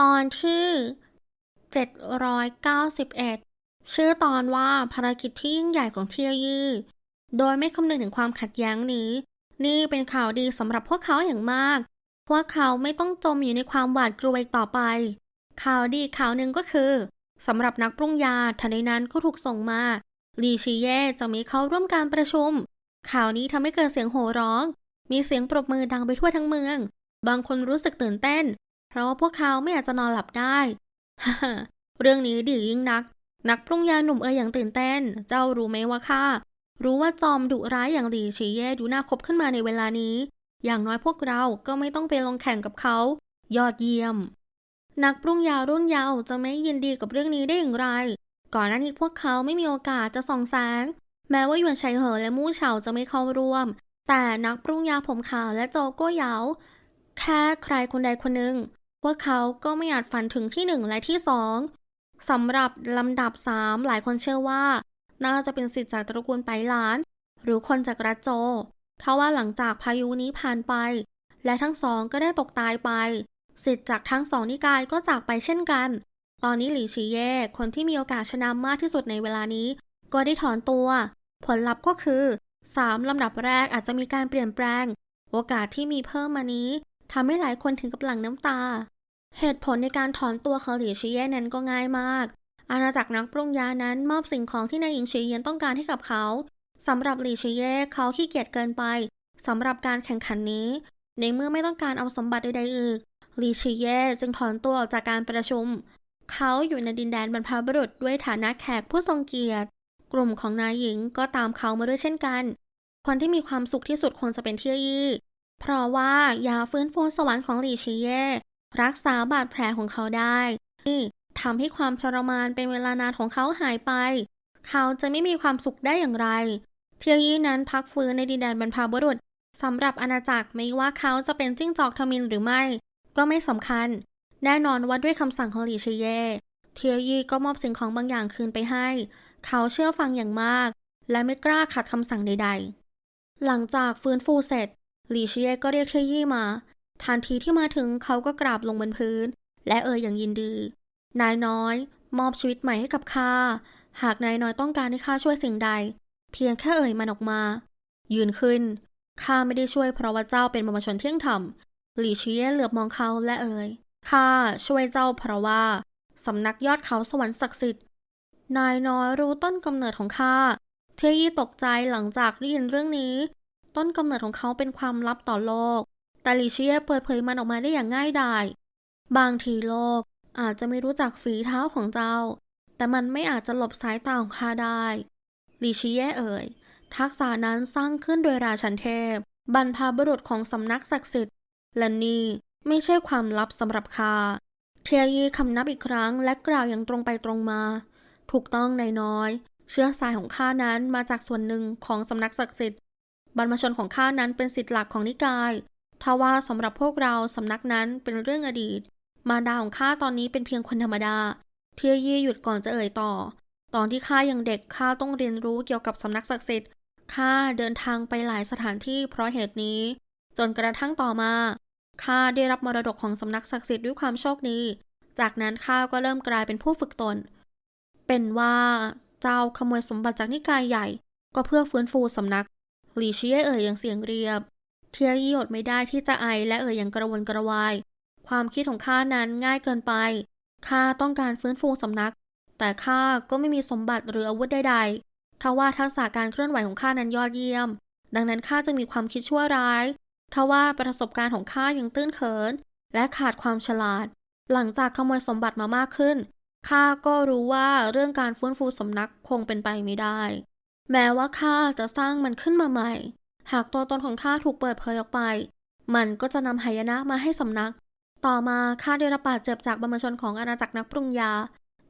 ตอนที่ 791 ชื่อตอนว่าภารกิจที่ยิ่งใหญ่ของเทียยี่โดยไม่คำนึงถึงความขัดแย้งนี้ นี่เป็นข่าวดีสำหรับพวกเขาอย่างมาก พวกเขาไม่ต้องจมอยู่ในความหวาดกลัวอีกต่อไป ข่าวดีข่าวหนึ่งก็คือสำหรับนักปรุงยาทันใดนั้นก็ถูกส่งมาลีชีเย่จะมีเข้าร่วมการประชุม ข่าวนี้ทำให้เกิดเสียงโห่ร้อง มีเสียงปรบมือดังไปทั่วทั้งเมือง บางคนรู้สึกตื่นเต้น เพราะว่าพวกเขาไม่อาจจะนอนหลับได้ เรื่องนี้ดียิ่งนัก นักปรุงยาหนุ่มเอ๋ยอย่างตื่นเต้น เจ้ารู้ไหมว่าข้ารู้ว่าจอมดุร้ายอย่างหลีชีเย่ดูน่าคบขึ้นมาในเวลานี้ อย่างน้อยพวกเราก็ไม่ต้องไปลงแข่งกับเขา ยอดเยี่ยม นักปรุงยารุ่นเยาว์จะไม่ยินดีกับเรื่องนี้ได้อย่างไร ก่อนหน้านี้พวกเขาไม่มีโอกาสจะส่องแสง แม้ว่าหยวนชัยเหอและมู่เฉาจะไม่เข้าร่วม แต่นักปรุงยาผมขาวและโจโก้เหยาแค่ใครคนใดคนหนึ่ง พวกเขาก็ไม่อาจฝันถึงที่หนึ่งและที่สองสำหรับลำดับสามหลายคนเชื่อว่า น่าจะเป็นสิทธิ์จากตระกูลไปหลาน หรือคนจากรัฐโจทว่าหลังจากพายุนี้ผ่านไป และทั้งสองก็ได้ตกตายไป สิทธิ์จากทั้งสองนิกายก็จากไปเช่นกัน ตอนนี้หลีชีเย่คนที่มีโอกาสชนะมากที่สุดในเวลานี้ ก็ได้ถอนตัว ผลลัพธ์ก็คือสามลำดับแรกอาจจะมีการเปลี่ยนแปลง โอกาสที่มีเพิ่มมานี้ทำให้หลายคนถึงกับหลั่งน้ำตา เหตุผลในการถอนตัวของหลีชีเย่นั้นก็ง่ายมาก อาณาจักรนักปรุงยานั้นมอบสิ่งของที่นายหญิงชีเยนต้องการให้กับเขาสำหรับหลีชีเย่เขาขี้เกียจเกินไปสำหรับการแข่งขันนี้ ในเมื่อไม่ต้องการเอาสมบัติใดๆอีกหลีชีเย่จึงถอนตัวออกจากการประชุม เขาอยู่ในดินแดนบรรพบุรุษด้วยฐานะแขกผู้ทรงเกียรติ กลุ่มของนายหญิงก็ตามเขามาด้วยเช่นกัน คนที่มีความสุขที่สุดคงจะเป็นเทียยี่ เพราะว่ายาฟื้นฟูสวรรค์ของหลีชีเย่ รักษาบาดแผลของเขาได้ที่ทำให้ความทรมานเป็นเวลานานของเขาหายไป เขาจะไม่มีความสุขได้อย่างไร เทียยี่นั้นพักฟื้นในดินแดนบรรพบุรุษสำหรับอาณาจักรไม่ว่าเขาจะเป็นจิ้งจอกทมินหรือไม่ ก็ไม่สำคัญ แน่นอนว่าด้วยคำสั่งของหลี่ชีเย่เทียยี่ก็มอบสิ่งของบางอย่างคืนไปให้ เขาเชื่อฟังอย่างมาก และไม่กล้าขัดคำสั่งใด ๆ หลังจากฟื้นฟูเสร็จหลีเชียก็เรียกเทียยี่มา ทันทีที่มาถึงเขาก็กราบลงบนพื้น และเอ่ยอย่างยินดี นายน้อย มอบชีวิตใหม่ให้กับข้า หากนายน้อยต้องการให้ข้าช่วยสิ่งใด เพียงแค่เอ่ยมันออกมา ยืนขึ้น ข้าไม่ได้ช่วยเพราะว่าเจ้าเป็นบรรพชนเที่ยงธรรม หลี่เชียเหลือบมองเขาและเอ่ย ข้าช่วยเจ้าเพราะว่าสำนักยอดเขาสวรรค์ศักดิ์สิทธิ์ นายน้อยรู้ต้นกำเนิดของข้า เทยี่ตกใจหลังจากได้ยินเรื่องนี้ ต้นกำเนิดของเขาเป็นความลับต่อโลก แต่ลิเชียเปิดเผยมันออกมาได้อย่างง่ายดาย บางทีโลกอาจจะไม่รู้จักฝีเท้าของเจ้า แต่มันไม่อาจจะหลบสายตาของข้าได้ลิเชียเอ่ย ทักษะนั้นสร้างขึ้นโดยราชันเทพ บรรพบุรุษของสำนักศักดิ์สิทธิ์ และนี่ไม่ใช่ความลับสำหรับข้าเทียยีคำนับอีกครั้งและกล่าวอย่างตรงไปตรงมา ถูกต้องนายน้อย เชื้อสายของข้านั้นมาจากส่วนหนึ่งของสำนักศักดิ์สิทธิ์บรรพชนของข้านั้นเป็นสิทธิ์หลักของนิกาย ทว่าสำหรับพวกเราสำนักนั้นเป็นเรื่องอดีต มารดาของข้าตอนนี้เป็นเพียงคนธรรมดา เทียยี่หยุดก่อนจะเอ่ยต่อ ตอนที่ข้ายังเด็กข้าต้องเรียนรู้เกี่ยวกับสำนักศักดิ์สิทธิ์ข้าเดินทางไปหลายสถานที่เพราะเหตุนี้ จนกระทั่งต่อมาข้าได้รับมรดกของสำนักศักดิ์สิทธิ์ด้วยความโชคดี จากนั้นข้าก็เริ่มกลายเป็นผู้ฝึกตน เป็นว่าเจ้าขโมยสมบัติจากนิกายใหญ่ ก็เพื่อฟื้นฟูสำนักหลีเชียเอ่ยอย่างเสียงเรียบ เทียยี่อดไม่ได้ที่จะไอและเอ่ยอย่างกระวนกระวาย ความคิดของข้านั้นง่ายเกินไป ข้าต้องการฟื้นฟูสำนัก แต่ข้าก็ไม่มีสมบัติหรืออาวุธใดๆทว่าทักษะการเคลื่อนไหวของข้านั้นยอดเยี่ยม ดังนั้นข้าจะมีความคิดชั่วร้ายทว่าประสบการณ์ของข้ายังตื้นเขิน และขาดความฉลาด หลังจากขโมยสมบัติมามากขึ้น ข้าก็รู้ว่าเรื่องการฟื้นฟูสำนักคงเป็นไปไม่ได้ แม้ว่าข้าจะสร้างมันขึ้นมาใหม่ หากตัวตนของข้าถูกเปิดเผยออกไป มันก็จะนำหายนะมาให้สำนัก ต่อมาข้าได้รับบาดเจ็บจากบรรพชนของอาณาจักรนักปรุงยา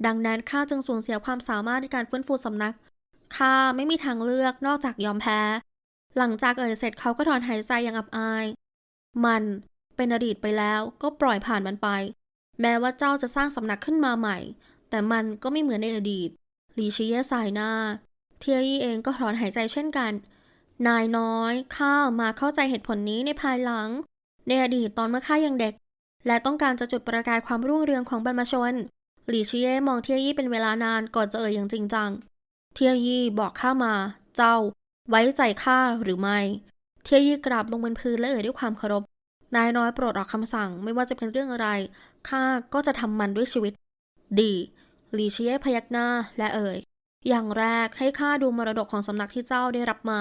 ดังนั้นข้าจึงสูญเสียความสามารถในการฟื้นฟูสำนัก ข้าไม่มีทางเลือกนอกจากยอมแพ้ หลังจากเอ่ยเสร็จเขาก็ถอนหายใจอย่างอับอาย มันเป็นอดีตไปแล้วก็ปล่อยผ่านมันไป แม้ว่าเจ้าจะสร้างสำนักขึ้นมาใหม่ แต่มันก็ไม่เหมือนในอดีต หลีชีเย่สายหน้า เทียยี่เองก็ถอนหายใจเช่นกัน นายน้อยข้ามาเข้าใจเหตุผลนี้ในภายหลัง ในอดีตตอนเมื่อข้ายังเด็ก และต้องการจะจุดประกายความรุ่งเรืองของบรรพชน หลี่เชียมองเทียยี่เป็นเวลานานก่อนจะเอ่ยอย่างจริงจัง เทียยี่บอกข้ามา เจ้า ไว้ใจข้าหรือไม่ เทียยี่กราบลงบนพื้นและเอ่ยด้วยความเคารพ นายน้อยโปรดออกคำสั่งไม่ว่าจะเป็นเรื่องอะไรข้าก็จะทำมันด้วยชีวิต ดีหลีเชียพยักหน้าและเอ่ยอย่างแรกให้ข้าดูมรดกของสำนักที่เจ้าได้รับมา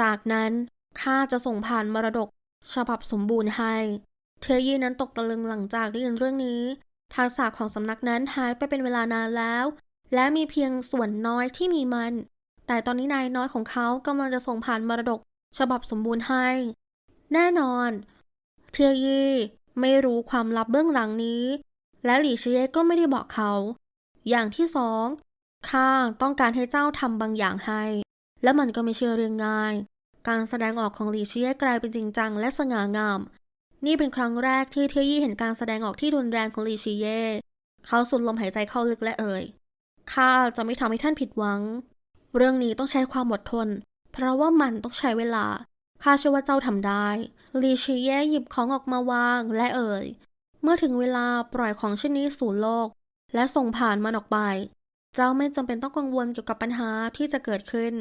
จากนั้นข้าจะส่งผ่านมรดกฉบับสมบูรณ์ให้ เทยี่นั้นตกตะลึงหลังจากได้ยินเรื่องนี้ ทักษะของสำนักนั้นหายไปเป็นเวลานานแล้ว และมีเพียงส่วนน้อยที่มีมัน แต่ตอนนี้นายน้อยของเขากำลังจะส่งผ่านมรดกฉบับสมบูรณ์ให้ แน่นอน เทียยี่ไม่รู้ความลับเบื้องหลังนี้ และหลี่เชเยก็ไม่ได้บอกเขา อย่างที่สองข้าต้องการให้เจ้าทำบางอย่างให้ และมันก็ไม่เชื่อเรื่องง่าย การแสดงออกของหลีเชเยกลายเป็นจริงจังและสง่างาม นี่เป็นครั้งแรกที่เทียยี่เห็นการแสดงออกที่รุนแรงของหลี่เชเยเขาสูดลมหายใจเข้าลึกและเอ่ยข้าจะไม่ทำให้ท่านผิดหวัง เรื่องนี้ต้องใช้ความอดทน เพราะว่ามันต้องใช้เวลาข้าเชื่อว่าเจ้าทำได้ ลีชีเย่หยิบของออกมาวางและเอ่ย เมื่อถึงเวลาปล่อยของชิ้นนี้สู่โลก และส่งผ่านมันออกไป เจ้าไม่จำเป็นต้องกังวลเกี่ยวกับปัญหาที่จะเกิดขึ้น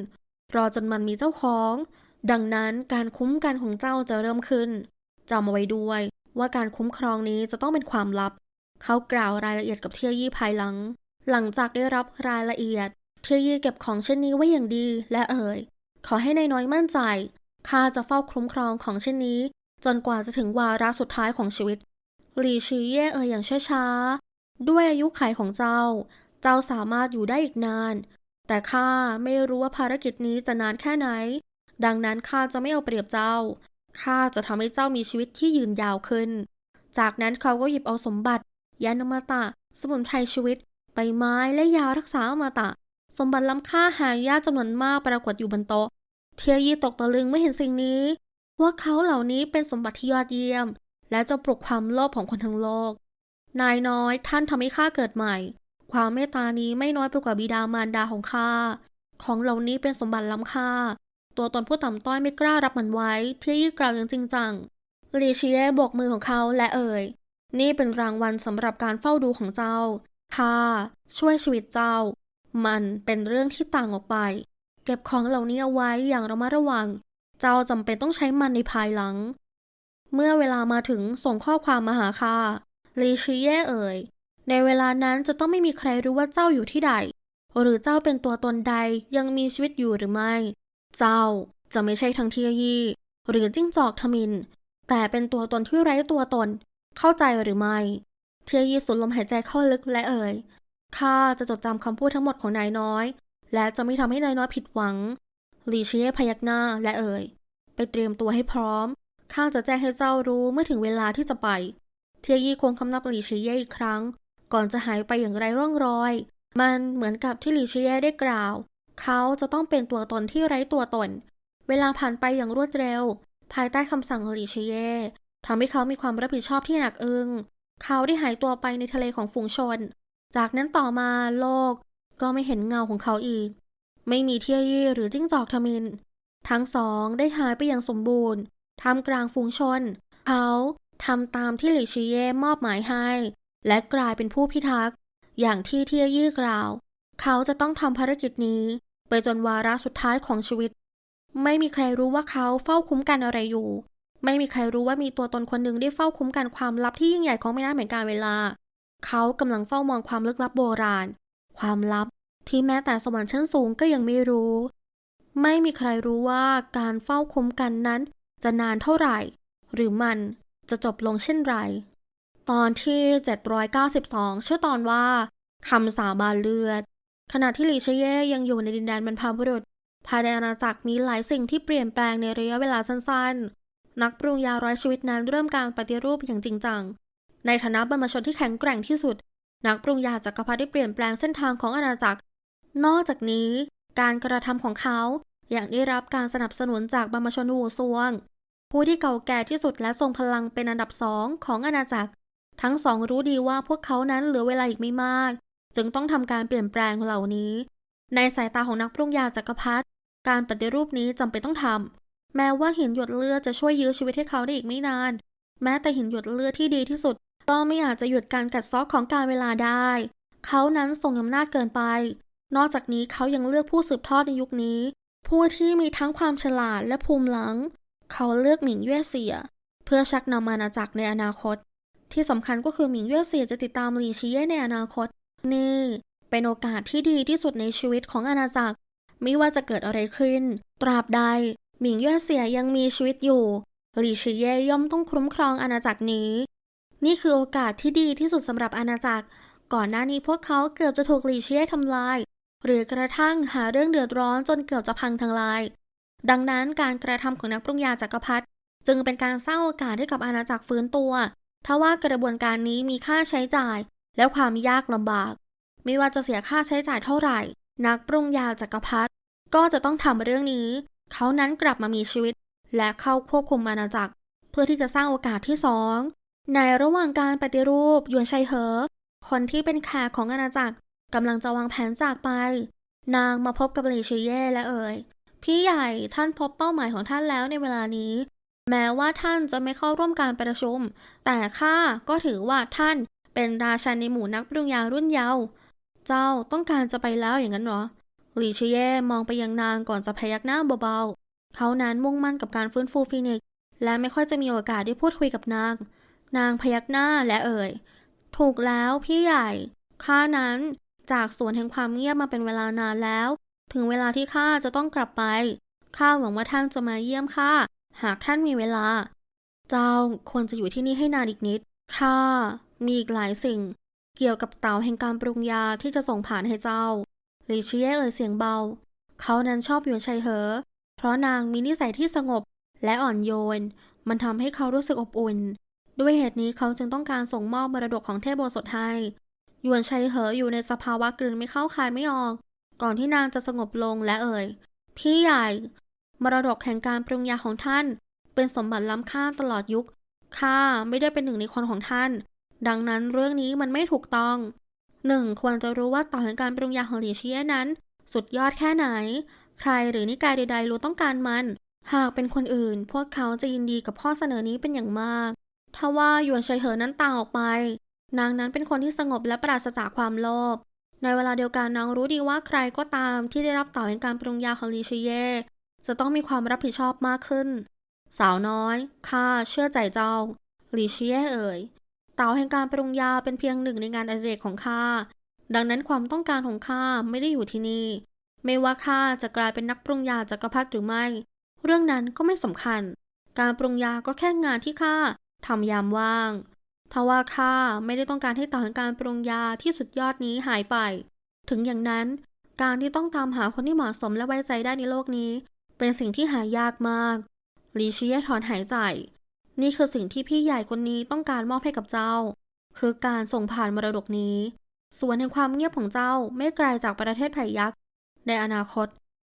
รอจนมันมีเจ้าของ ดังนั้นการคุ้มกันของเจ้าจะเริ่มขึ้นจำเอาไว้ด้วยว่าการคุ้มครองนี้จะต้องเป็นความลับ เขากล่าวรายละเอียดกับเทียยี่ภายหลัง หลังจากได้รับรายละเอียด เทียยี่เก็บของเช่นนี้ไว้อย่างดีและเอ่ย ขอให้นายน้อยมั่นใจข้าจะเฝ้าคุ้มครองของเช่นนี้ จนกว่าจะถึงวาระสุดท้ายของชีวิตหลีชีเย่เอ่ยอย่างช้าๆ ด้วยอายุขัยของเจ้า เจ้าสามารถอยู่ได้อีกนาน แต่ข้าไม่รู้ว่าภารกิจนี้จะนานแค่ไหน ดังนั้นข้าจะไม่เอาเปรียบเจ้า ข้าจะทำให้เจ้ามีชีวิตที่ยืนยาวขึ้น จากนั้นเขาก็หยิบเอาสมบัติ ยานอมตะ สมุนไพรชีวิต ใบไม้และยารักษาอมตะ สมบัติล้ำค่าหายากจำนวนมากปรากฏอยู่บนโต๊ะ เทียยีตกตะลึงเมื่อเห็นสิ่งนี้ ว่าเขาเหล่านี้เป็นสมบัติที่ยอดเยี่ยม และจะปลุกความโลภของคนทั้งโลก นายน้อยท่านทำให้ข้าเกิดใหม่ ความเมตตานี้ไม่น้อยไปกว่าบิดามารดาของข้า ของเหล่านี้เป็นสมบัติล้ำค่า ตัวตนผู้ต่ำต้อยไม่กล้ารับมันไว้เทียยี่กล่าวอย่างจริงจังลีเชียโบกมือของเขาและเอ่ย นี่เป็นรางวัลสำหรับการเฝ้าดูของเจ้า ข้าช่วยชีวิตเจ้า มันเป็นเรื่องที่ต่างออกไป เก็บของเหล่านี้เอาไว้อย่างระมัดระวัง เจ้าจำเป็นต้องใช้มันในภายหลัง เมื่อเวลามาถึงส่งข้อความมาหาข้าลีชีเย่เอ่ย ในเวลานั้นจะต้องไม่มีใครรู้ว่าเจ้าอยู่ที่ใด หรือเจ้าเป็นตัวตนใดยังมีชีวิตอยู่หรือไม่ เจ้าจะไม่ใช่ทั้งเทียยี่ หรือจิ้งจอกทมิน แต่เป็นตัวตนที่ไร้ตัวตน เข้าใจหรือไม่ เทียยี่สูดลมหายใจเข้าลึกและเอ่ยข้าจะจดจำคำพูดทั้งหมดของนายน้อย และจะไม่ทำให้นายน้อยผิดหวังหลีเชียพยักหน้าและเอ่ย ไปเตรียมตัวให้พร้อม ข้าจะแจ้งให้เจ้ารู้เมื่อถึงเวลาที่จะไป เทียยี่คงคำนับหลีเชียอีกครั้ง ก่อนจะหายไปอย่างไรร่องรอย มันเหมือนกับที่หลีเชียได้กล่าว เขาจะต้องเป็นตัวตนที่ไร้ตัวตน เวลาผ่านไปอย่างรวดเร็ว ภายใต้คำสั่งของหลีเชียทำให้เขามีความรับผิดชอบที่หนักอึ้งเขาได้หายตัวไปในทะเลของฝูงชน จากนั้นต่อมาโลก ก็ไม่เห็นเงาของเขาอีก ไม่มีเทียยี่หรือจิ้งจอกทมิน ทั้งสองได้หายไปอย่างสมบูรณ์ทำกลางฝูงชน เขาทำตามที่หลีชีเย่มอบหมายให้ และกลายเป็นผู้พิทักษ์ อย่างที่เทียยี่กล่าว เขาจะต้องทำภารกิจนี้ ไปจนวาระสุดท้ายของชีวิต ไม่มีใครรู้ว่าเขาเฝ้าคุ้มกันอะไรอยู่ ไม่มีใครรู้ว่ามีตัวตนคนหนึ่งได้เฝ้าคุ้มกันความลับที่ยิ่งใหญ่ของแม่น้ำแห่งการเวลา เขากำลังเฝ้ามองความลึกลับโบราณ ความลับที่แม้แต่สวรรค์ชั้นสูงก็ยังไม่รู้ ไม่มีใครรู้ว่าการเฝ้าคุ้มกันนั้น จะนานเท่าไหร่ หรือมันจะจบลงเช่นไร ตอนที่ 792 ชื่อตอนว่าคำสาบานเลือด ขณะที่หลีเชเย่ยังอยู่ในดินแดนบรรพบุรุษ ภายในอาณาจักรมีหลายสิ่งที่เปลี่ยนแปลงในระยะเวลาสั้นๆ นักปรุงยาร้อยชีวิตนั้นเริ่มการปฏิรูปอย่างจริงจัง ในฐานะบรรพชนที่แข็งแกร่งที่สุด นักปรุงยาจักรพรรดิได้เปลี่ยนแปลงเส้นทางของอาณาจักร นอกจากนี้ การกระทำของเขาอย่างได้รับการสนับสนุนจากบรรพชนวูซวง ผู้ที่เก่าแก่ที่สุดและทรงพลังเป็นอันดับสองของอาณาจักร ทั้งสองรู้ดีว่าพวกเขานั้นเหลือเวลาอีกไม่มาก จึงต้องทำการเปลี่ยนแปลงเหล่านี้ ในสายตาของนักปรุงยาจักรพรรดิการปฏิรูปนี้จำเป็นต้องทำแม้ว่าหินหยดเลือดจะช่วยยื้อชีวิตให้เขาได้อีกไม่นาน แม้แต่หินหยดเลือดที่ดีที่สุด ก็ไม่อาจจะหยุดการกัดซอกของการเวลาได้ เขานั้นทรงอำนาจเกินไป นอกจากนี้เขายังเลือกผู้สืบทอดในยุคนี้ ผู้ที่มีทั้งความฉลาดและภูมิหลัง เขาเลือกหมิงเย่เสีย เพื่อชักนำอาณาจักรในอนาคต ที่สำคัญก็คือหมิงเย่เสียจะติดตามหลีชีเย่ในอนาคต นี่เป็นโอกาสที่ดีที่สุดในชีวิตของอาณาจักร ไม่ว่าจะเกิดอะไรขึ้น ตราบใด หมิงเย่เสียยังมีชีวิตอยู่ หลีชีเย่ย่อมต้องคุ้มครองอาณาจักรนี้ นี่คือโอกาสที่ดีที่สุดสำหรับอาณาจักร ก่อนหน้านี้พวกเขาเกือบจะถูกหลีชียทำลาย หรือกระทั่งหาเรื่องเดือดร้อนจนเกือบจะพังทลาย ดังนั้นการกระทำของนักปรุงยาจักรพรรดิจึงเป็นการสร้างโอกาสให้กับอาณาจักรฟื้นตัว ทว่ากระบวนการนี้มีค่าใช้จ่ายและความยากลำบาก ไม่ว่าจะเสียค่าใช้จ่ายเท่าไหร่ นักปรุงยาจักรพรรดิก็จะต้องทำเรื่องนี้ เขานั้นกลับมามีชีวิต และเข้าควบคุมอาณาจักร เพื่อที่จะสร้างโอกาสที่สองในระหว่างการปฏิรูปยวนชัยเหอ คนที่เป็นแขกของอาณาจักรกำลังจะวางแผนจากไป นางมาพบกับหลีชิเย่และเอ่ยพี่ใหญ่ท่านพบเป้าหมายของท่านแล้วในเวลานี้ แม้ว่าท่านจะไม่เข้าร่วมการประชุม แต่ข้าก็ถือว่าท่านเป็นราชันในหมู่นักปรุงยารุ่นเยาว์เจ้าต้องการจะไปแล้วอย่างนั้นเหรอหลีชิเย่มองไปยังนางก่อนจะพยักหน้าเบาๆ เขานั้นมุ่งมั่นกับการฟื้นฟูฟีนิกซ์และไม่ค่อยจะมีโอกาสได้พูดคุยกับนาง นางพยักหน้าและเอ่ย ถูกแล้วพี่ใหญ่ ข้านั้นจากสวนแห่งความเงียบมาเป็นเวลานานแล้ว ถึงเวลาที่ข้าจะต้องกลับไป ข้าหวังว่าท่านจะมาเยี่ยมข้า หากท่านมีเวลา เจ้าควรจะอยู่ที่นี่ให้นานอีกนิด ข้ามีอีกหลายสิ่ง เกี่ยวกับเต่าแห่งการปรุงยาที่จะส่งผ่านให้เจ้าหลีเชียเอ่ยเสียงเบา เขานั้นชอบหยวนชัยเหอ เพราะนางมีนิสัยที่สงบและอ่อนโยน มันทำให้เขารู้สึกอบอุ่น ด้วยเหตุนี้เขาจึงต้องการส่งมอบมรดกของเทพโบสถให้ยวนชัยเหออยู่ในสภาวะกลืนไม่เข้าคายไม่ออก ก่อนที่นางจะสงบลงและเอ่ย พี่ใหญ่ มรดกแห่งการปรุงยาของท่าน เป็นสมบัติล้ำค่าตลอดยุค ข้าไม่ได้เป็นหนึ่งในคนของท่าน ดังนั้นเรื่องนี้มันไม่ถูกต้องหนึ่งควรจะรู้ว่าต่อแห่งการปรุงยาของหลีเชียนั้น สุดยอดแค่ไหน ใครหรือนิกายใดๆรู้ต้องการมัน หากเป็นคนอื่น พวกเขาจะยินดีกับข้อเสนอนี้เป็นอย่างมากทว่าหยวนชัยเหอนั้นต่างออกไป นางนั้นเป็นคนที่สงบและปราศจากความโลภในเวลาเดียวกันนางรู้ดีว่าใครก็ตามที่ได้รับต่อแห่งการปรุงยาของลีเชิเย่ จะต้องมีความรับผิดชอบมากขึ้น สาวน้อยข้าเชื่อใจเจ้าลีเชิเย่เอ่ยเต่าแห่งการปรุงยาเป็นเพียงหนึ่งในงานอดิเรกของข้าดังนั้นความต้องการของข้าไม่ได้อยู่ที่นี่ ไม่ว่าข้าจะกลายเป็นนักปรุงยาจักรพรรดิหรือไม่ เรื่องนั้นก็ไม่สำคัญ การปรุงยาก็แค่งานที่ข้าทำยามว่างทว่าข้าไม่ได้ต้องการให้เต่าแห่งการปรุงยาที่สุดยอดนี้หายไป ถึงอย่างนั้น การที่ต้องตามหาคนที่เหมาะสมและไว้ใจได้ในโลกนี้ เป็นสิ่งที่หายากมากลีเชียถอนหายใจ นี่คือสิ่งที่พี่ใหญ่คนนี้ต้องการมอบให้กับเจ้า คือการส่งผ่านมรดกนี้ ส่วนแห่งความเงียบของเจ้าไม่ไกลจากประเทศไผ่ยักษ์ ในอนาคต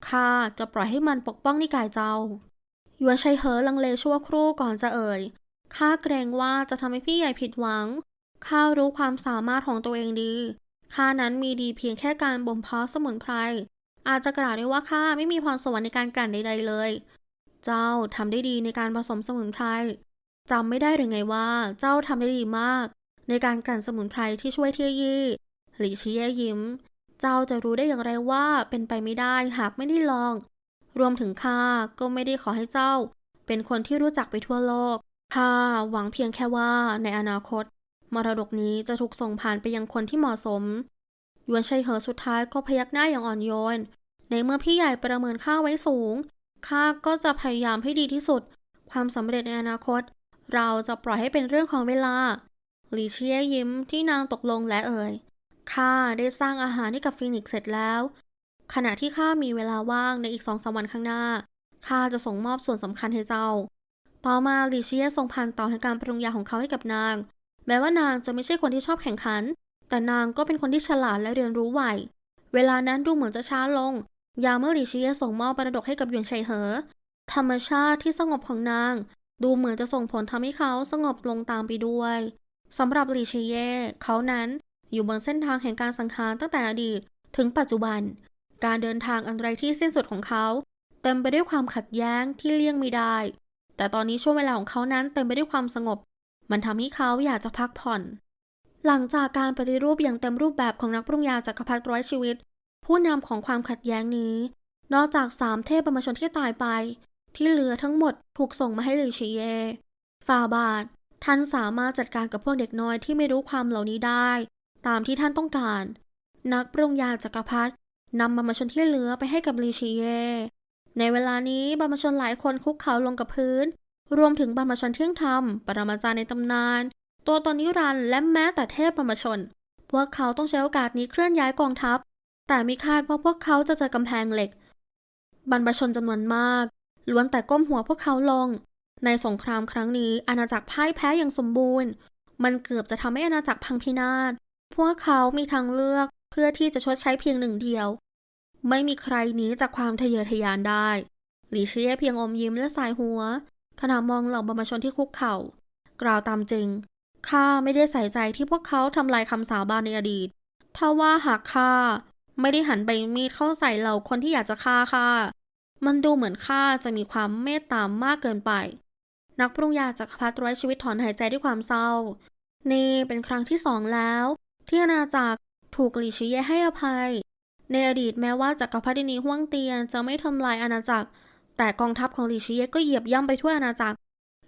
ข้าจะปล่อยให้มันปกป้องนิกายเจ้าหยวนชัยเหอลังเลชั่วครู่ก่อนจะเอ่ยข้าเกรงว่าจะทำให้พี่ใหญ่ผิดหวังข้ารู้ความสามารถของตัวเองดีข้านั้นมีดีเพียงแค่การบ่มเพาะสมุนไพร อาจจะกล่าวได้ว่าข้าไม่มีพรสวรรค์ในการกลั่นใดๆเลย เจ้าทำได้ดีในการผสมสมุนไพรจำไม่ได้หรือไงว่า เจ้าทำได้ดีมาก ในการกลั่นสมุนไพรที่ช่วยเที่ยยี่หลีชี้แย่ยิ้ม เจ้าจะรู้ได้อย่างไรว่าเป็นไปไม่ได้หากไม่ได้ลอง รวมถึงข้าก็ไม่ได้ขอให้เจ้า เป็นคนที่รู้จักไปทั่วโลกข้าหวังเพียงแค่ว่าในอนาคต มรดกนี้จะถูกส่งผ่านไปยังคนที่เหมาะสม ยวนชัยเหอสุดท้ายก็พยักหน้าอย่างอ่อนโยน ในเมื่อพี่ใหญ่ประเมินข้าไว้สูง ข้าก็จะพยายามให้ดีที่สุด ความสำเร็จในอนาคต เราจะปล่อยให้เป็นเรื่องของเวลา หลีเชียยิ้มที่นางตกลงและเอ่ย ข้าได้สร้างอาหารให้กับฟีนิกซ์เสร็จแล้ว ขณะที่ข้ามีเวลาว่างในอีกสองสามวันข้างหน้า ข้าจะส่งมอบส่วนสำคัญให้เจ้า ต่อมาหลีเชียส่งพันต่อให้การปรุงยาของเขาให้กับนาง แม้ว่านางจะไม่ใช่คนที่ชอบแข่งขัน แต่นางก็เป็นคนที่ฉลาดและเรียนรู้ไว เวลานั้นดูเหมือนจะช้าลง ยาเมื่อหลีเชียส่งมอบมรดกให้กับหยวนชัยเหอ ธรรมชาติที่สงบของนาง ดูเหมือนจะส่งผลทำให้เขาสงบลงตามไปด้วยสำหรับหลีเชียเขานั้นอยู่บนเส้นทางแห่งการสังหารตั้งแต่อดีตถึงปัจจุบัน การเดินทางอันไรที่สิ้นสุดของเขา เต็มไปด้วยความขัดแย้งที่เลี่ยงไม่ได้ แต่ตอนนี้ช่วงเวลาของเขานั้นเต็มไปด้วยความสงบ มันทำให้เขาอยากจะพักผ่อน หลังจากการปฏิรูปอย่างเต็มรูปแบบของนักปรุงยาจักรพรรดิร้อยชีวิต ผู้นำของความขัดแย้งนี้ นอกจากสามเทพบรรพชนที่ตายไป ที่เหลือทั้งหมดถูกส่งมาให้หลีชีเยฟาบาทท่านสามารถจัดการกับพวกเด็กน้อยที่ไม่รู้ความเหล่านี้ได้ ตามที่ท่านต้องการ นักปรุงยาจักรพรรดินำบรรพชนที่เหลือไปให้กับลีชีเย ในเวลานี้บรรพชนหลายคนคุกเข่าลงกับพื้น รวมถึงบรรพชนเที่ยงธรรมปรมาจารย์ในตำนาน ตัวตนนิรันดร์และแม้แต่เทพบรรพชน พวกเขาต้องใช้โอกาสนี้เคลื่อนย้ายกองทัพ แต่ไม่คาดว่าพวกเขาจะเจอกำแพงเหล็ก บรรพชนจำนวนมาก ล้วนแต่ก้มหัวพวกเขาลง ในสงครามครั้งนี้อาณาจักรพ่ายแพ้อย่างสมบูรณ์ มันเกือบจะทำให้อาณาจักรพังพินาศ พวกเขามีทางเลือกเพื่อที่จะชดใช้เพียงหนึ่งเดียว ไม่มีใครหนีจากความทะเยอทะยานได้หลีเชียเพียงอมยิ้มและสายหัวขณะมองเหล่าบรรพชนที่คุกเข่า กล่าวตามจริง ข้าไม่ได้ใส่ใจที่พวกเขาทำลายคำสาบานในอดีต ถ้าว่าหากข้าไม่ได้หันใบมีดเข้าใส่เหล่าคนที่อยากจะฆ่าข้า มันดูเหมือนข้าจะมีความเมตตามมากเกินไป นักปรุงยาจักรพรรดิร้อยชีวิตถอนหายใจด้วยความเศร้า นี่เป็นครั้งที่สองแล้ว ที่อาณาจักรถูกหลีชิเยให้อภัย ในอดีตแม้ว่าจักรพรรดินีห่วงเตียนจะไม่ทำลายอาณาจักร แต่กองทัพของหลีชิเยก็เหยียบย่ำไปทั่วอาณาจักร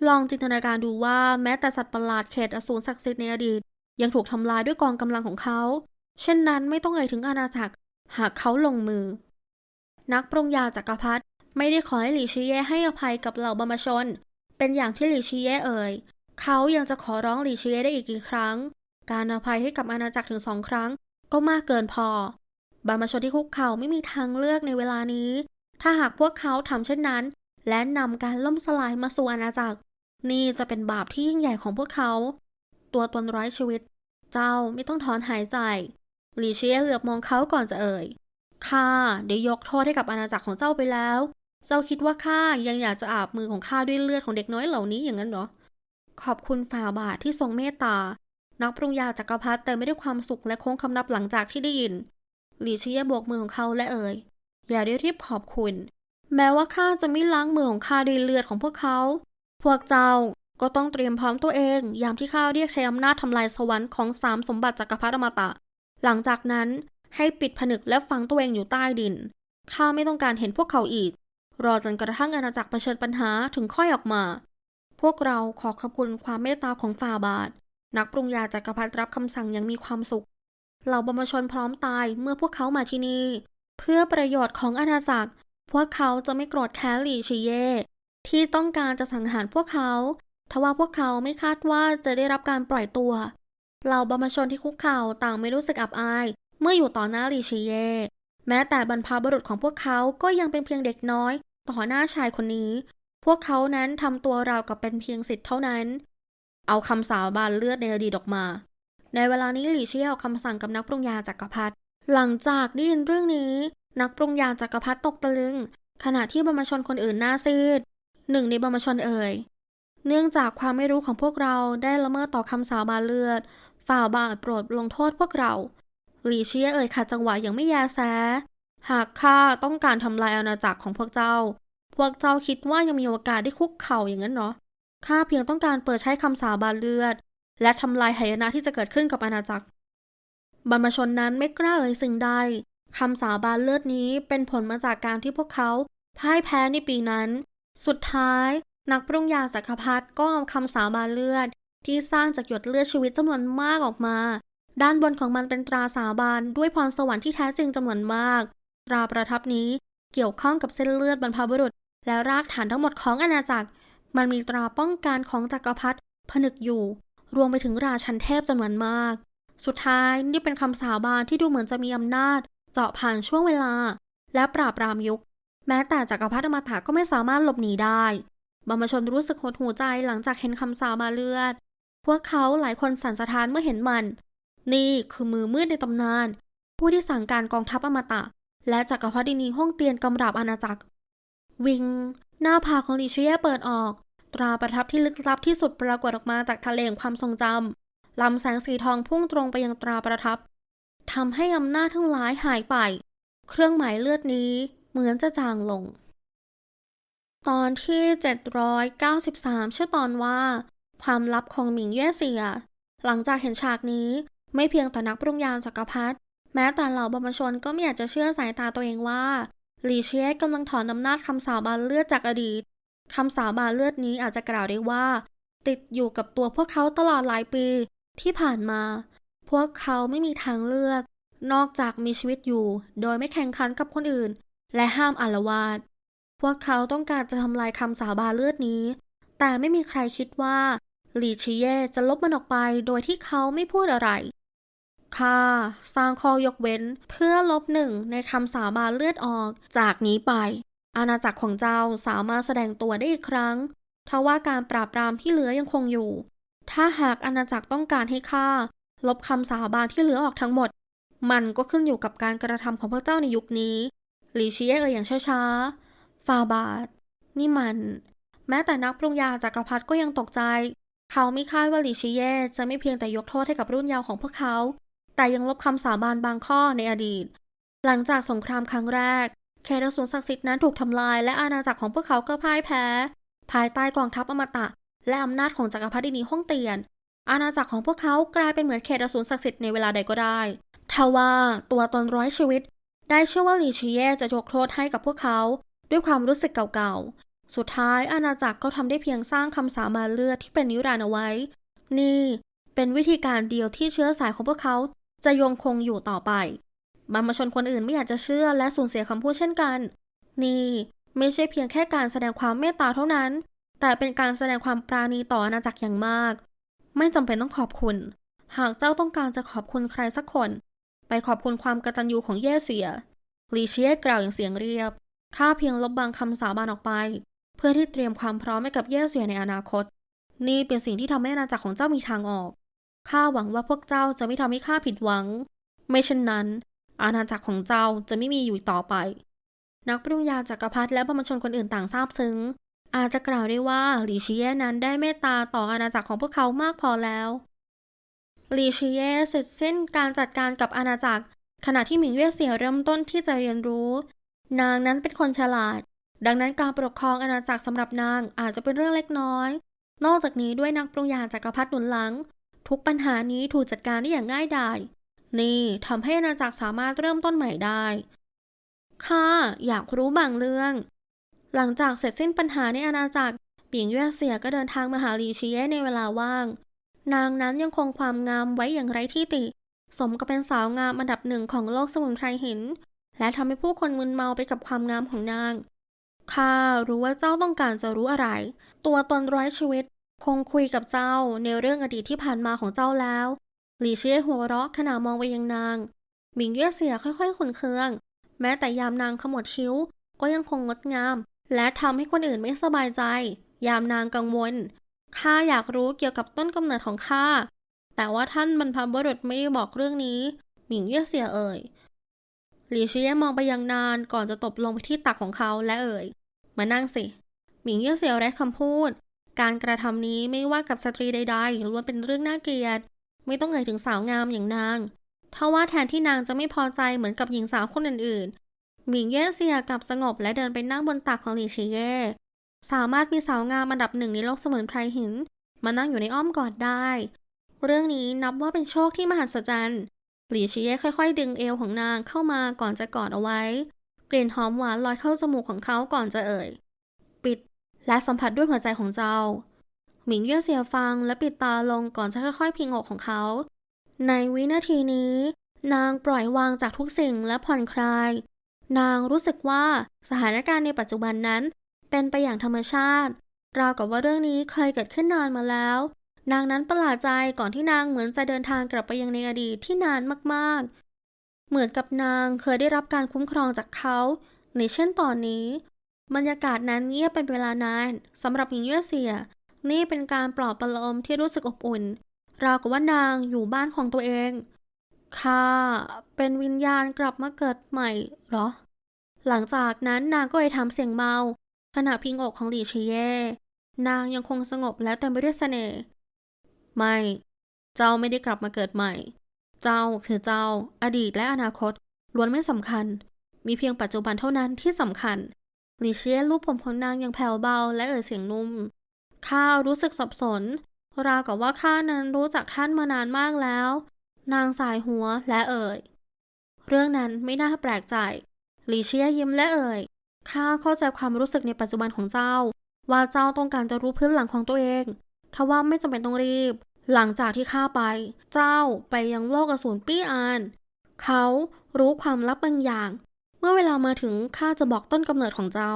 ลองจินตนาการดูว่าแม้แต่สัตว์ประหลาดเขตอสูรศักดิ์สิทธิ์ในอดีต ยังถูกทำลายด้วยกองกำลังของเขา เช่นนั้นไม่ต้องเอ่ยถึงอาณาจักร หากเขาลงมือ นักปรุงยาจักรพรรดิไม่ได้ขอให้หลีชิเย่ให้อภัยกับเหล่าบรรพชน เป็นอย่างที่หลีชิเย่เอ่ย เขายังจะขอร้องหลีชิเย่ได้อีกกี่ครั้ง การอภัยให้กับอาณาจักรถึงสองครั้ง ก็มากเกินพอบรรพชนที่คุกเข่าไม่มีทางเลือกในเวลานี้ ถ้าหากพวกเขาทำเช่นนั้น และนำการล่มสลายมาสู่อาณาจักร นี่จะเป็นบาปที่ยิ่งใหญ่ของพวกเขา ตัวตนร้ายชีวิต เจ้าไม่ต้องถอนหายใจหลีเชียเหลือบมองเขาก่อนจะเอ่ยข้าได้ยกโทษให้กับอาณาจักรของเจ้าไปแล้ว เจ้าคิดว่าข้ายังอยากจะอาบมือของข้าด้วยเลือดของเด็กน้อยเหล่านี้อย่างนั้นเหรอ ขอบคุณฝ่าบาทที่ทรงเมตตา นักปรุงยาจักรพรรดิเต็มไปด้วยความสุขและโค้งคำนับหลังจากที่ได้ยิน หลีเชียโบกมือของเขาและเอ่ยอย่าได้รีบขอบคุณ แม้ว่าข้าจะไม่ล้างมือของข้าด้วยเลือดของพวกเขา พวกเจ้าก็ต้องเตรียมพร้อมตัวเอง ยามที่ข้าเรียกใช้อำนาจทำลายสวรรค์ของสามสมบัติจักรพรรดิอมตะ หลังจากนั้นให้ปิดผนึกและฝังตัวเองอยู่ใต้ดิน ข้าไม่ต้องการเห็นพวกเขาอีก รอจนกระทั่งอาณาจักรเผชิญปัญหาถึงค่อยออกมา พวกเราขอขอบคุณความเมตตาของฝ่าบาท นักปรุงยาจักรพรรดิรับคำสั่งอย่างมีความสุข เหล่าบรรพชนพร้อมตายเมื่อพวกเขามาที่นี่ เพื่อประโยชน์ของอาณาจักร พวกเขาจะไม่โกรธแค้นหลีชีเย่ ที่ต้องการจะสังหารพวกเขา ทว่าพวกเขาไม่คาดว่าจะได้รับการปล่อยตัว เหล่าบรรพชนที่คุกเข่าต่างไม่รู้สึกอับอาย เมื่ออยู่ต่อหน้าลีชีเย แม้แต่บรรพบุรุษของพวกเขาก็ยังเป็นเพียงเด็กน้อย ต่อหน้าชายคนนี้ พวกเขานั้นทำตัวราวกับเป็นเพียงสิทธิ์เท่านั้น เอาคำสาบานเลือดในอดีตออกมา ในเวลานี้หลี่เชี่ยวคำสั่งกับนักปรุงยาจักรพรรดิหลังจากได้ยินเรื่องนี้ นักปรุงยาจักรพรรดิตกตะลึง ขณะที่บรรพชนคนอื่นหน้าซีด หนึ่งในบรรพชนเอ่ย เนื่องจากความไม่รู้ของพวกเราได้ละเมิดต่อคำสาบานเลือด ฝ่าบาทโปรดลงโทษพวกเรา หลีเชียเอ่ยขัดจังหวะอย่างไม่แยแสหากข้าต้องการทำลายอาณาจักรของพวกเจ้า พวกเจ้าคิดว่ายังมีโอกาสได้คุกเข่าอย่างนั้นเหรอข้าเพียงต้องการเปิดใช้คำสาบานเลือด และทำลายหายนะที่จะเกิดขึ้นกับอาณาจักร บรรพชนนั้นไม่กล้าเอ่ยสิ่งใดคำสาบานเลือดนี้เป็นผลมาจากการที่พวกเขาพ่ายแพ้ในปีนั้น สุดท้าย นักปรุงยาจักรพรรดิก็เอาคำสาบานเลือด ที่สร้างจากหยดเลือดชีวิตจำนวนมากออกมา ด้านบนของมันเป็นตราสาบานด้วยพรสวรรค์ที่แท้จริงจำนวนมาก ตราประทับนี้เกี่ยวข้องกับเส้นเลือดบรรพบุรุษ และรากฐานทั้งหมดของอาณาจักร มันมีตราป้องกันของจักรพรรดิผนึกอยู่ รวมไปถึงราชันเทพจำนวนมาก สุดท้ายนี่เป็นคำสาบานที่ดูเหมือนจะมีอำนาจ เจาะผ่านช่วงเวลา และปราบปรามยุค แม้แต่จักรพรรดิอมตะก็ไม่สามารถหลบหนีได้บรรพชนรู้สึกหดหูใจหลังจากเห็นคำสาบาเลือด พวกเขาหลายคนสั่นสะท้านเมื่อเห็นมัน นี่คือมือมืดในตำนาน ผู้ที่สั่งการกองทัพอมตะ และจักรพรรดินีห้องเตียนกำราบอาณาจักร วิง หน้าผากของลิเชียเปิดออก ตราประทับที่ลึกลับที่สุดปรากฏออกมาจากทะเลงความทรงจำลำแสงสีทองพุ่งตรงไปยังตราประทับทำให้อำนาจทั้งหลายหายไป เครื่องหมายเลือดนี้ เหมือนจะจางลง ตอนที่ 793 ชื่อตอนว่า ความลับของหมิงเย่เสีย หลังจากเห็นฉากนี้ไม่เพียงแต่นักปรุงยานจักรพรรดิแม้แต่เหล่าบรรพชนก็ไม่อยากจะเชื่อสายตาตัวเองว่าหลีเชียกำลังถอนอำนาจคำสาบานเลือดจากอดีตคำสาบานเลือดนี้อาจจะกล่าวได้ว่า ติดอยู่กับตัวพวกเขาตลอดหลายปีที่ผ่านมา พวกเขาไม่มีทางเลือก นอกจากมีชีวิตอยู่ โดยไม่แข่งขันกับคนอื่น และห้ามอาละวาดพวกเขาต้องการจะทำลายคำสาบานเลือดนี้ แต่ไม่มีใครคิดว่าหลีชิเย่จะลบมันออกไปโดยที่เขาไม่พูดอะไรข้าสร้างข้อยกเว้นเพื่อลบหนึ่งในคำสาบานเลือดออกจากนี้ไป อาณาจักรของเจ้าสามารถแสดงตัวได้อีกครั้งทว่าการปราบปรามที่เหลือยังคงอยู่ ถ้าหากอาณาจักรต้องการให้ข้าลบคำสาบานที่เหลือออกทั้งหมด มันก็ขึ้นอยู่กับการกระทำของพระเจ้าในยุคนี้ หลีชียเอ่ยอย่างช้าๆฟาบาท นี่มัน แม้แต่นักปรุงยาจักรพรรดิก็ยังตกใจ เขาไม่คาดว่าหลีชิเย่จะไม่เพียงแต่ยกโทษให้กับรุ่นเยาว์ของพวกเขา แต่ยังลบคำสาบานบางข้อในอดีต หลังจากสงครามครั้งแรกเขตอสูรศักดิ์สิทธิ์นั้นถูกทำลายและอาณาจักรของพวกเขาก็พ่ายแพ้ ภายใต้กองทัพอมตะ และอำนาจของจักรพรรดินีฮ่องเตียน อาณาจักรของพวกเขากลายเป็นเหมือนเขตอสูรศักดิ์สิทธิ์ในเวลาใดก็ได้ทว่าตัวตนร้อยชีวิต ได้เชื่อว่าลีชีเย่จะยกโทษให้กับพวกเขา ด้วยความรู้สึกเก่าๆ สุดท้ายอาณาจักรก็ทำได้เพียงสร้างคำสาบานเลือดที่เป็นนิรันดร์เอาไว้ นี่เป็นวิธีการเดียวที่เชื้อสายของพวกเขาจะยงคงอยู่ต่อไปบรรพชนคนอื่นไม่อยากจะเชื่อและสูญเสียคำพูดเช่นกัน นี่ไม่ใช่เพียงแค่การแสดงความเมตตาเท่านั้น แต่เป็นการแสดงความปราณีต่ออาณาจักรอย่างมาก ไม่จำเป็นต้องขอบคุณ หากเจ้าต้องการจะขอบคุณใครสักคน ไปขอบคุณความกตัญญูของเย่เสียลีเชียกล่าวอย่างเสียงเรียบ ข้าเพียงลบบางคำสาบานออกไป เพื่อที่เตรียมความพร้อมให้กับเย่เสียในอนาคต นี่เป็นสิ่งที่ทำให้อาณาจักรของเจ้ามีทางออก ข้าหวังว่าพวกเจ้าจะไม่ทำให้ข้าผิดหวัง ไม่เช่นนั้น อาณาจักรของเจ้าจะไม่มีอยู่ต่อไป นักปรุงยาจักรพรรดิและบรรพชนคนอื่นต่างทราบซึ้ง อาจจะกล่าวได้ว่าหลีชิเย่นั้นได้เมตตาต่ออาณาจักรของพวกเขามากพอแล้ว ลีชิเย่เสร็จสิ้นการจัดการกับอาณาจักร ขณะที่หมิงเย่เสียเริ่มต้นที่จะเรียนรู้ นางนั้นเป็นคนฉลาด ดังนั้นการปกครองอาณาจักรสำหรับนางอาจจะเป็นเรื่องเล็กน้อย นอกจากนี้ด้วยนักปรุงยาจักรพรรดิหนุนหลัง ทุกปัญหานี้ถูกจัดการได้อย่างง่ายดายนี่ทำให้อาณาจักรสามารถเริ่มต้นใหม่ได้ค่ะอยากรู้บางเรื่อง หลังจากเสร็จสิ้นปัญหาในอาณาจักรปิงเย่เสียก็เดินทางมาหาลีชีเย่ในเวลาว่าง นางนั้นยังคงความงามไว้อย่างไร้ที่ติ สมกับเป็นสาวงามอันดับหนึ่งของโลกสมุนไพรหิน และทำให้ผู้คนมึนเมาไปกับความงามของนาง ข้ารู้ว่าเจ้าต้องการจะรู้อะไร ตัวตนร้อยชีวิต คงคุยกับเจ้าในเรื่องอดีตที่ผ่านมาของเจ้าแล้ว หลีเชียหัวเราะขณะมองไปยังนาง หมิงเย่เสียค่อยๆขุนเคือง แม้แต่ยามนางขมวดคิ้ว ก็ยังคงงดงาม และทำให้คนอื่นไม่สบายใจ ยามนางกังวล ข้าอยากรู้เกี่ยวกับต้นกำเนิดของข้า แต่ว่าท่านบรรพบุรุษไม่ได้บอกเรื่องนี้ หมิงเย่เสียเอ่ย หลีเชียมองไปยังนานก่อนจะตบลงไปที่ตักของเขาและเอ่ย มานั่งสิ หมิงเย่เสียไร้คำพูด การกระทำนี้ไม่ว่ากับสตรีใดๆล้วนเป็นเรื่องน่าเกลียด ไม่ต้องเอ่ยถึงสาวงามอย่างนางถ้าว่าแทนที่นางจะไม่พอใจเหมือนกับหญิงสาวคนอื่นๆ หมิงเย่เซียกลับสงบและเดินไปนั่งบนตักของหลีชีเย่ สามารถมีสาวงามอันดับหนึ่งในโลกเสมือนไพรหิน มานั่งอยู่ในอ้อมกอดได้ เรื่องนี้นับว่าเป็นโชคที่มหัศจรรย์หลีชีเย่ค่อยๆ ดึงเอวของนางเข้ามาก่อนจะกอดเอาไว้ กลิ่นหอมหวานลอยเข้าจมูกของเขาก่อนจะเอ่ย ปิดและสัมผัสด้วยหัวใจของเจ้า หมิงเย่เซียฟังและปิดตาลงก่อนจะค่อยๆ พิงอกของเขา ในวินาทีนี้ นางปล่อยวางจากทุกสิ่งและผ่อนคลาย นางรู้สึกว่าสถานการณ์ในปัจจุบันนั้น เป็นไปอย่างธรรมชาติ ราวกับว่าเรื่องนี้เคยเกิดขึ้นนานมาแล้ว นางนั้นประหลาดใจก่อนที่นางเหมือนจะเดินทางกลับไปยังในอดีตที่นานมากๆ เหมือนกับนางเคยได้รับการคุ้มครองจากเขาในเช่นตอนนี้ บรรยากาศนั้นเงียบเป็นเวลานานสำหรับหญิงเยื่อเสีย นี่เป็นการปลอบประโลมที่รู้สึกอบอุ่น ราวกับว่านางอยู่บ้านของตัวเองค่ะเป็นวิญญาณกลับมาเกิดใหม่เหรอ หลังจากนั้นนางก็เลยทำเสียงเบา ขณะพิงอกของหลี่ชีเย่นางยังคงสงบและเต็มไปด้วยเสน่ห์ ไม่ เจ้าไม่ได้กลับมาเกิดใหม่ เจ้าคือเจ้า อดีตและอนาคตล้วนไม่สำคัญ มีเพียงปัจจุบันเท่านั้นที่สำคัญหลี่เชียลูบผมของนางย่างแผ่วเบาและเอ่ยเสียงนุ่ม ข้ารู้สึกสับสน ราวกับว่าข้านั้นรู้จักท่านมานานมากแล้ว นางสายหัวและเอ่ย เรื่องนั้นไม่น่าแปลกใจหลีเชียยิ้มและเอ่ย ข้าเข้าใจความรู้สึกในปัจจุบันของเจ้า ว่าเจ้าต้องการจะรู้พื้นหลังของตัวเองทว่าไม่จำเป็นต้องรีบ หลังจากที่ข้าไป เจ้าไปยังโลกอสูรปี้อาน เขารู้ความลับบางอย่าง เมื่อเวลามาถึงข้าจะบอกต้นกำเนิดของเจ้า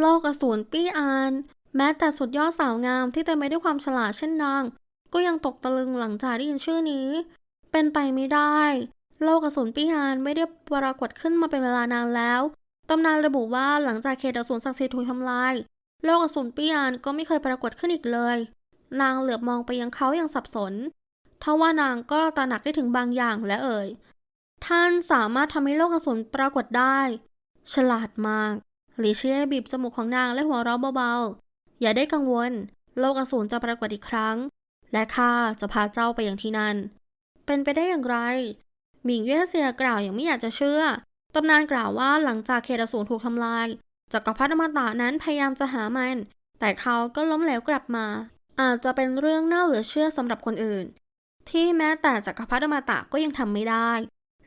โลกอสูรปี้อาน แม้แต่สุดยอดสาวงามที่เต็มไปด้วยความฉลาดเช่นนางก็ยังตกตะลึงหลังจากได้ยินชื่อนี้ เป็นไปไม่ได้ โลกอสูรปี้อานไม่ได้ปรากฏขึ้นมาเป็นเวลานานแล้ว ตำนานระบุว่าหลังจากเขตอสูรศักดิ์สิทธิ์ถูกทำลาย โลกอสูรปี้อานก็ไม่เคยปรากฏขึ้นอีกเลย นางเหลือบมองไปยังเขาอย่างสับสนทว่านางก็ตระหนักได้ถึงบางอย่างและเอ่ย ท่านสามารถทำให้โลกอสูรปรากฏได้ ฉลาดมากหลีเชียบีบจมูกของนางและหัวเราะเบาๆ อย่าได้กังวล โลกอสูรจะปรากฏอีกครั้ง และข้าจะพาเจ้าไปอย่างที่นั่น เป็นไปได้อย่างไร หมิงเย่เซียกล่าวอย่างไม่อยากจะเชื่อ ตำนานกล่าวว่าหลังจากเขตอสูรถูกทำลายจักรพรรดิอมตะนั้นพยายามจะหามัน แต่เขาก็ล้มเหลวกลับมา อาจจะเป็นเรื่องน่าเหลือเชื่อสำหรับคนอื่น ที่แม้แต่จักรพรรดิอมตะก็ยังทำไม่ได้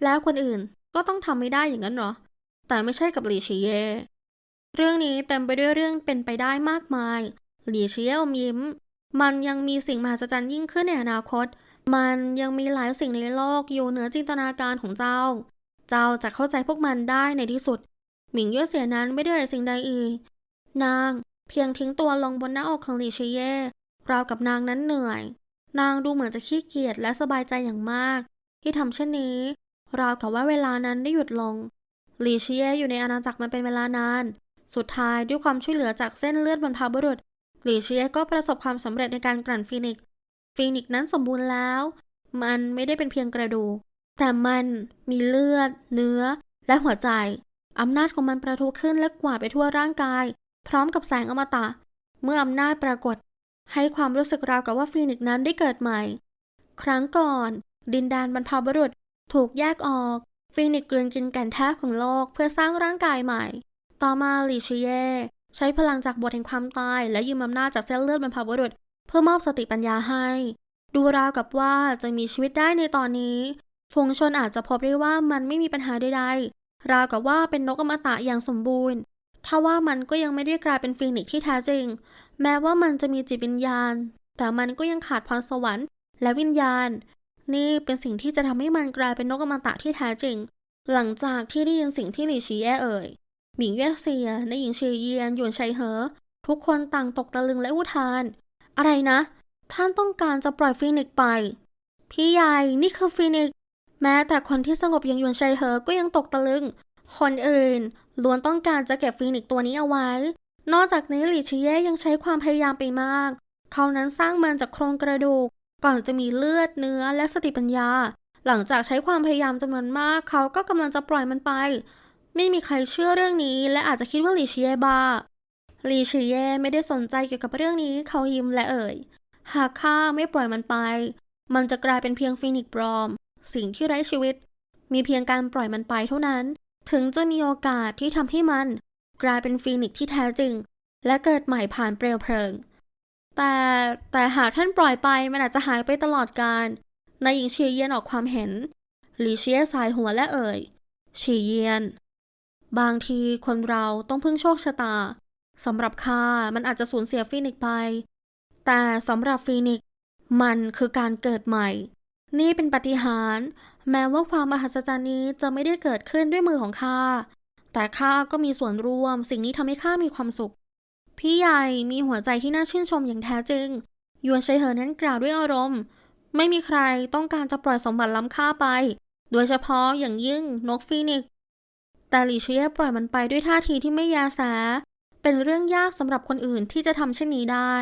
แล้วคนอื่นก็ต้องทำไม่ได้อย่างนั้นเหรอ แต่ไม่ใช่กับหลีชีเย เรื่องนี้เต็มไปด้วยเรื่องเป็นไปได้มากมาย หลีชีเยอมยิ้ม มันยังมีสิ่งมหัศจรรย์ยิ่งขึ้นในอนาคต มันยังมีหลายสิ่งในโลกอยู่เหนือจินตนาการของเจ้า เจ้าจะเข้าใจพวกมันได้ในที่สุด หมิงเย่เสียนั้นไม่ได้สิ่งใดอีกนางเพียงทิ้งตัวลงบนหน้าอกของหลีชเย่ราวกับนางนั้นเหนื่อย นางดูเหมือนจะขี้เกียจและสบายใจอย่างมาก ที่ทำเช่นนี้ ราวกับว่าเวลานั้นได้หยุดลง หลีเชียอยู่ในอาณาจักรมาเป็นเวลานาน สุดท้ายด้วยความช่วยเหลือจากเส้นเลือดบรรพบุรุษ หลีเชียก็ประสบความสำเร็จในการกลั่นฟีนิกฟีนิกนั้นสมบูรณ์แล้ว มันไม่ได้เป็นเพียงกระดูก แต่มันมีเลือด เนื้อ และหัวใจ อำนาจของมันประทุขึ้นและกวาดไปทั่วร่างกาย พร้อมกับแสงอมตะ เมื่ออำนาจปรากฏ ให้ความรู้สึกราวกับว่าฟีนิกซ์นั้นได้เกิดใหม่ ครั้งก่อน ดินแดนบรรพบุรุษถูกแยกออกฟีนิกซ์กลืนกินแก่นแท้ของโลกเพื่อสร้างร่างกายใหม่ ต่อมาลีชิเย ใช้พลังจากบทแห่งความตาย และยืมอำนาจจากเส้นเลือดบรรพบุรุษ เพื่อมอบสติปัญญาให้ ดูราวกับว่าจะมีชีวิตได้ในตอนนี้ ฝูงชนอาจจะพบได้ว่ามันไม่มีปัญหาใดๆ ราวกับว่าเป็นนกอมตะอย่างสมบูรณ์ทว่ามันก็ยังไม่ได้กลายเป็นฟีนิกซ์ที่แท้จริง แม้ว่ามันจะมีจิตวิญญาณ แต่มันก็ยังขาดพรสวรรค์และวิญญาณ นี่เป็นสิ่งที่จะทำให้มันกลายเป็นนกอมตะที่แท้จริง หลังจากที่ได้ยินสิ่งที่หลี่ชีแย่เอ่ยหมิงเย่เซียในหญิงเชียเยียนหยวนชัยเหอ ทุกคนต่างตกตะลึงและอุทาน อะไรนะ ท่านต้องการจะปล่อยฟีนิกซ์ไป พี่ใหญ่นี่คือฟีนิกซ์ แม้แต่คนที่สงบย่างยวนชัยเหอก็ยังตกตะลึง คนอื่นล้วนต้องการจะเก็บฟีนิกตัวนี้เอาไว้ นอกจากนี้หลี่ชีเย่ยังใช้ความพยายามไปมาก เขานั้นสร้างมันจากโครงกระดูก ก่อนจะมีเลือดเนื้อและสติปัญญา หลังจากใช้ความพยายามจำนวนมาก เขาก็กำลังจะปล่อยมันไป ไม่มีใครเชื่อเรื่องนี้ และอาจจะคิดว่าหลีเชียบ้าหลีเชียไม่ได้สนใจเกี่ยวกับเรื่องนี้ เขายิ้มและเอ่ย หากข้าไม่ปล่อยมันไป มันจะกลายเป็นเพียงฟีนิกซ์ปลอม สิ่งที่ไร้ชีวิต มีเพียงการปล่อยมันไปเท่านั้น ถึงจะมีโอกาสที่ทำให้มัน กลายเป็นฟีนิกซ์ที่แท้จริง และเกิดใหม่ผ่านเปลวเพลิง แต่แต่หากท่านปล่อยไปมันอาจจะหายไปตลอดกาลนายหญิงเชียเยียนออกความเห็นหลีเชียสายหัวและเอ่ยชีเยียน บางทีคนเราต้องพึ่งโชคชะตาสำหรับข้ามันอาจจะสูญเสียฟีนิกซ์ไป แต่สำหรับฟีนิกซ์มันคือการเกิดใหม่ นี่เป็นปาฏิหาริย์แม้ว่าความมหัศจรรย์นี้จะไม่ได้เกิดขึ้นด้วยมือของข้า แต่ข้าก็มีส่วนร่วม สิ่งนี้ทำให้ข้ามีความสุข พี่ใหญ่มีหัวใจที่น่าชื่นชมอย่างแท้จริงยวนชัยเหอนั้นกล่าวด้วยอารมณ์ ไม่มีใครต้องการจะปล่อยสมบัติล้ำค่าไป โดยเฉพาะอย่างยิ่งนกฟีนิกซ์แต่หลีเชียปล่อยมันไปด้วยท่าทีที่ไม่ยาแสเป็นเรื่องยากสำหรับคนอื่นที่จะทำเช่นนี้ได้